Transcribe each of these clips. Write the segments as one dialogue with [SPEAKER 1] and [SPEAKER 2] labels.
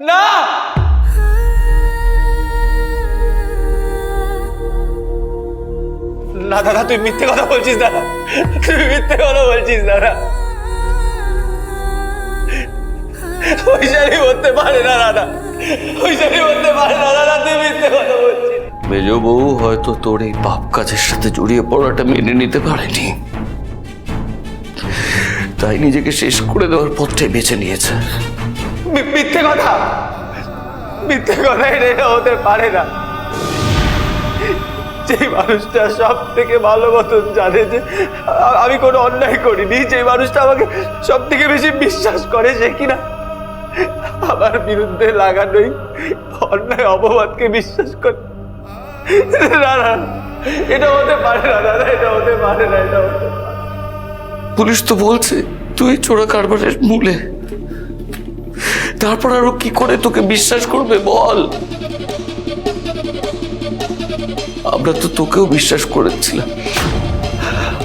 [SPEAKER 1] না! না দাদা তুই মিথ্যে কথা বলছিস দাদা। তুই মিথ্যে কথা বলছিস দাদা। ওই শাড়ি বলতে পারে না দাদা। ওই শাড়ি বলতে পারে না দাদা তুই মিথ্যে কথা বলছিস।
[SPEAKER 2] মেজ বউ হয়তো তোর এই পাপ কাজের সাথে জড়িয়ে পড়াটা মেনে নিতে পারেনি। তাই নিজেকে শেষ করে দেওয়ার পথটাই বেছে নিয়েছে।
[SPEAKER 1] মিথ্যে কথা। মিথ্যে কথা এটা হতে পারে না। যে মানুষটা সব থেকে ভালো মতন জানে যে আমি কোনো অন্যায় করিনি যে মানুষটা আমাকে সব থেকে বেশি বিশ্বাস করে সে কিনা, আমার বিরুদ্ধে লাগানোই অন্যায় অপবাদকে বিশ্বাস করে। না না, এটা হতে পারে না দাদা এটা হতে পারে না, এটা হতে
[SPEAKER 2] পুলিশ তো বলছে, তুই চোরা কারবারের মূলে। তারপর আরও কি করে তোকে বিশ্বাস করবে বল? আমরা তো তোকেও বিশ্বাস করেছিলাম।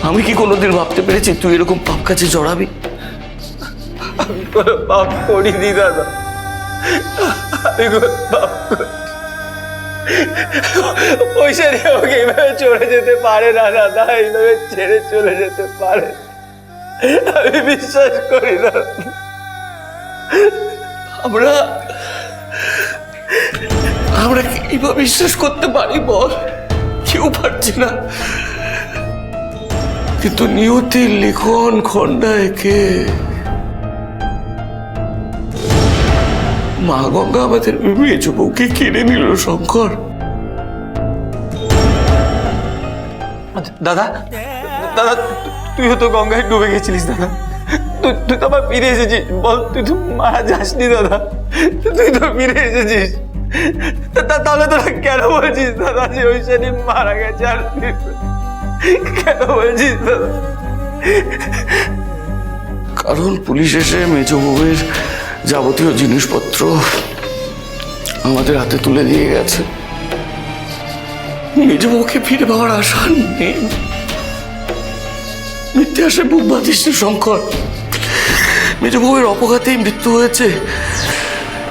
[SPEAKER 2] আমি কি কোনোদিন ভাবতে পেরেছি তুই এরকম পাপ কাজে জড়াবি?
[SPEAKER 1] আমি পাপ করিনি, দাদা। চলে যেতে পারে না, দাদা। এইভাবে ছেড়ে চলে যেতে পারে। আমি বিশ্বাস করি না।
[SPEAKER 2] আমরা আমরা কীভাবে বিশ্বাস করতে পারি বল? কেউ পারছি না। কিন্তু নিয়তির লিখন খন্ডা একে মা গঙ্গা আমাদের মেজ বউকে কিনে নিল, শঙ্কর।
[SPEAKER 1] দাদা দাদা, তুইও তো গঙ্গায় ডুবে গেছিলিস, দাদা। তুই তুই তো আবার ফিরে এসেছিস। বল, তুই তো মারা যাসনি দাদা। তুই তো ফিরে এসেছিস। তাহলে তোরা কেন বলছিস দাদা যে ওই সেদিন মারা গেছে আর কেন বলছিস দাদা?
[SPEAKER 2] কারণ পুলিশ এসে মেজ বউয়ের যাবতীয় জিনিসপত্র আমাদের হাতে তুলে দিয়ে গেছে। মেজ বউকে ফিরে পাওয়ার আশা নেই। মিথ্যে আসে বুক শঙ্কর। মেজ বউয়ের অপঘাতেই মৃত্যু হয়েছে।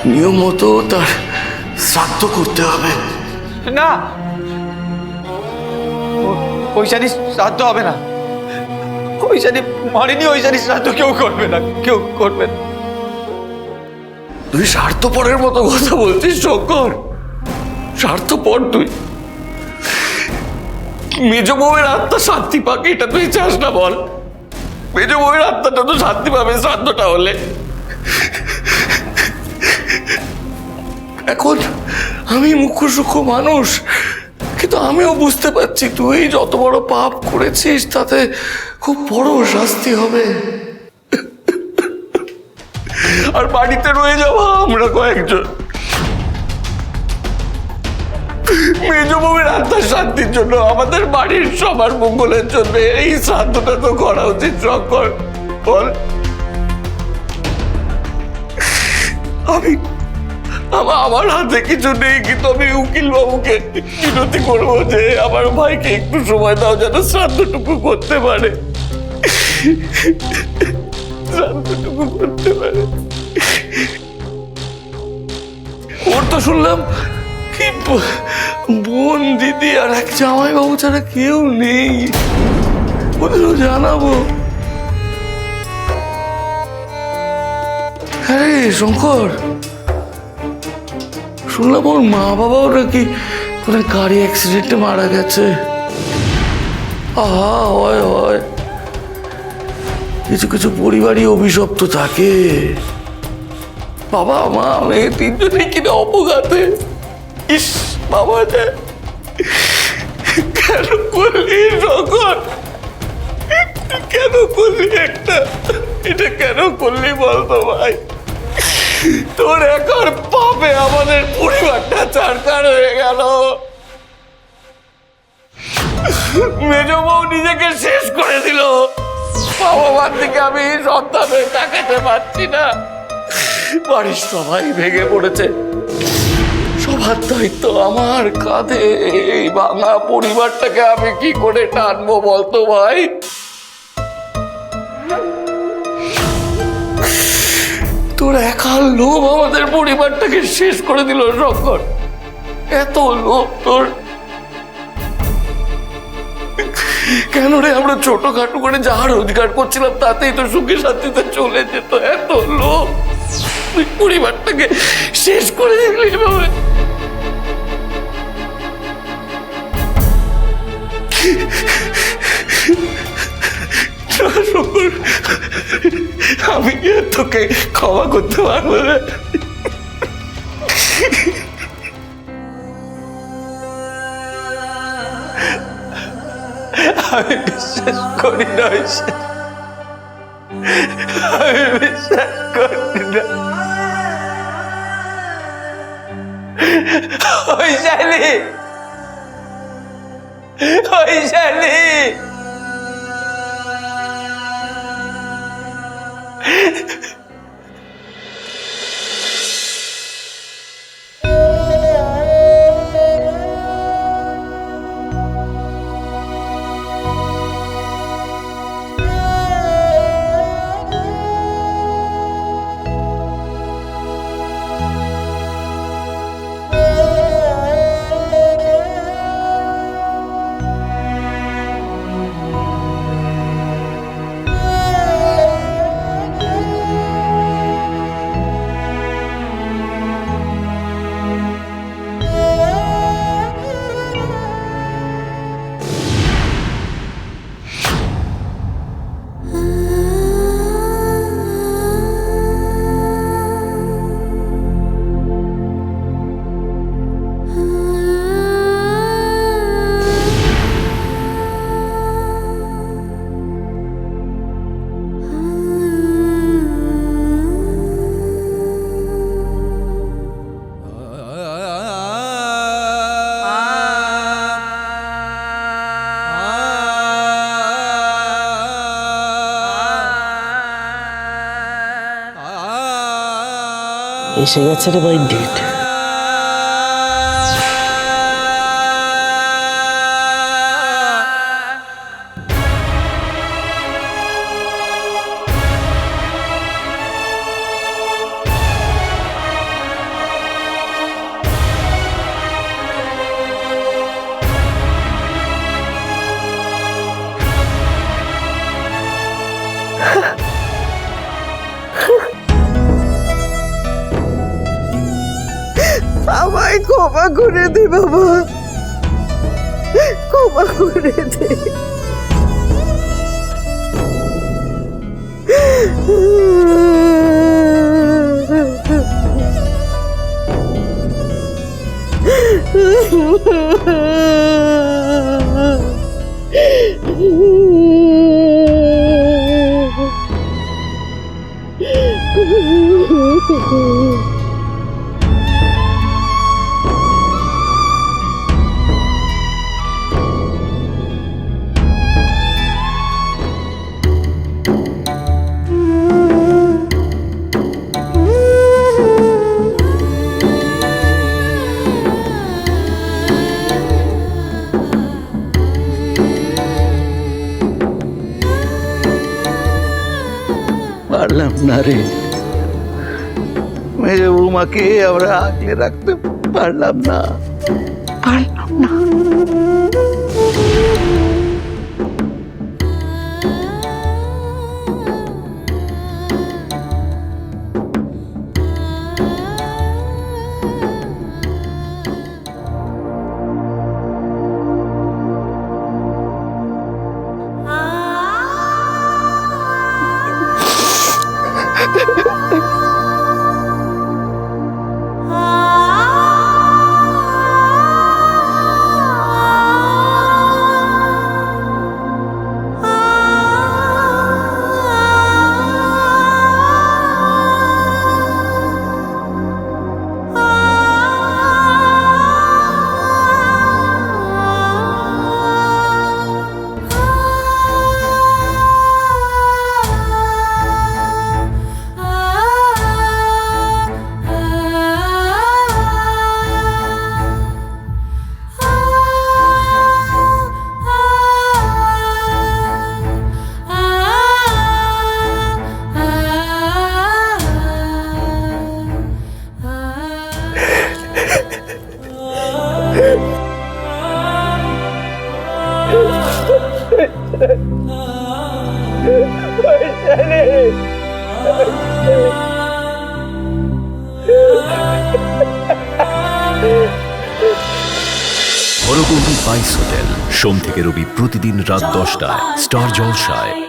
[SPEAKER 2] নিয়ম মতো তার শ্রাদ্ধ করতে হবে।
[SPEAKER 1] না। ও- ওই শাড়ি শ্রাদ্ধ হবে না। ওই শাড়ি মরেনি ওই শাড়ি শ্রাদ্ধ কেউ করবে না কেউ করবে না।
[SPEAKER 2] তুই স্বার্থপরের মতো কথা বলছিস শঙ্কর। স্বার্থপর তুই। মেজ বউয়ের আত্মা শান্তি পাকে এটা তুই চাস না বল। মেজ বউয়ের আত্মাটা তো শান্তি পাবে শ্রাদ্ধটা হলে। এখন আমি মুখ্য সূক্ষ্ম মানুষ কিন্তু আমিও বুঝতে পারছি তুই যত বড় পাপ করেছিস তাতে খুব বড় শাস্তি হবে। আর বাড়িতে রয়ে যাব আমরা কয়েকজন। আত্মার শান্তির জন্য আমাদের বাড়ির সবার মঙ্গলের জন্য এই তো করা উচিত শঙ্কর বল। আমি আমার আমার হাতে কিছু নেই, কিন্তু আমি উকিল বাবুকে করব যে আমার ভাইকে একটু সময় দাও যেন শ্রাদ্ধটুকু করতে পারে। শ্রাদ্ধটুকু করতে পারে। ওর তো শুনলাম বোন, দিদি আর এক জামাই বাবু ছাড়া কেউ নেই। ওদেরও জানাব। হ্যাঁ শঙ্কর, শুনলাম ওর মা বাবাও নাকি কোনো গাড়ি অ্যাক্সিডেন্টে মারা গেছে। আহা, হয় হয়। কিছু কিছু পরিবারই অভিশপ্ত থাকে। বাবা, মা, মেয়ে তিনজনেই কিনা অপঘাতে। ইস, বাবা যে কেন করলি রকম কেন করলি একটা? এটা কেন করলি বলতো ভাই? তোর একার পাপে আমাদের পরিবারটা চারকার হয়ে গেল। মেজ বউ নিজেকে শেষ করে দিল। বাবা মার দিকে আমি সন্তান হয়ে তাকাতে পারছি না। বাড়ির সবাই ভেঙে পড়েছে। সবার দায়িত্ব আমার কাঁধে। এই ভাঙা পরিবারটাকে আমি কি করে টানবো বলতো ভাই? তোর একাল লোভ আমাদের পরিবারটাকে শেষ করে দিল শঙ্কর এত লোভ তোর। কেন রে আমরা ছোটখাটো করে যা রোজগার করছিলাম তাতেই তো সুখে শান্তিতে চলে যেত। এত লোভ। পরিবারটাকে শেষ করে দিলি এভাবে আমি তোকে ক্ষমা করতে পারব না
[SPEAKER 1] আমি বিশ্বাস করি না আমি বিশ্বাস করি না। 我很想你
[SPEAKER 3] এসে গেছে রে ভাই
[SPEAKER 4] করে দে বাবা। ক্ষমা করে দে।
[SPEAKER 3] না রে মেয়ে বৌমাকে আমরা আগলে রাখতে পারলাম না পারলাম না
[SPEAKER 5] হরগৌরী বাইস হোটেল সোম থেকে রবি প্রতিদিন রাত দশটায় স্টার জলসায়